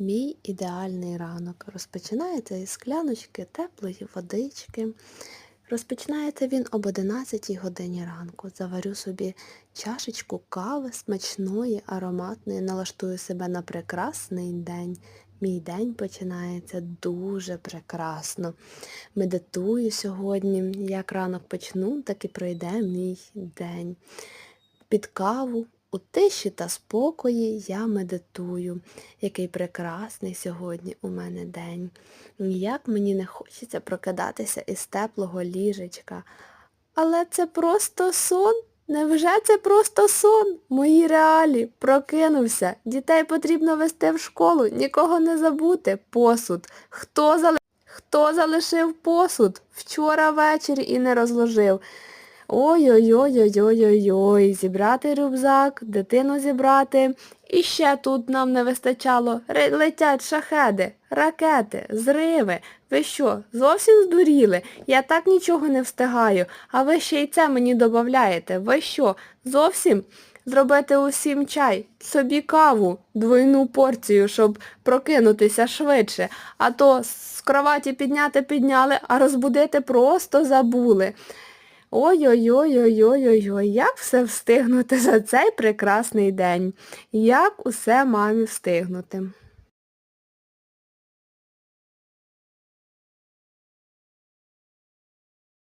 Мій ідеальний ранок. Розпочинається із скляночки теплої водички. Розпочинається він об 11 годині ранку. Заварю собі чашечку кави смачної, ароматної, налаштую себе на прекрасний день. Мій день починається дуже прекрасно. Медитую сьогодні. Як ранок почну, так і пройде мій день. Під каву у тиші та спокої я медитую. Який прекрасний сьогодні у мене день. Як мені не хочеться прокидатися із теплого ліжечка. Але це просто сон. Невже це просто сон? Мої реалі. Прокинувся. Дітей потрібно вести в школу. Нікого не забути. Посуд. Хто залишив посуд? Вчора ввечері і не розложив. Ой-ой-ой-ой-ой-ой, зібрати рюкзак, дитину зібрати. І ще тут нам не вистачало. Летять шахеди, ракети, зриви. Ви що, зовсім здуріли? Я так нічого не встигаю, а ви ще й це мені додаєте. Ви що, зовсім? Зробити усім чай, собі каву, двойну порцію, щоб прокинутися швидше. А то з кроваті підняти підняли, а розбудити просто забули. Ой-ой-ой-ой-ой-ой, як все встигнути за цей прекрасний день? Як усе мамі встигнути?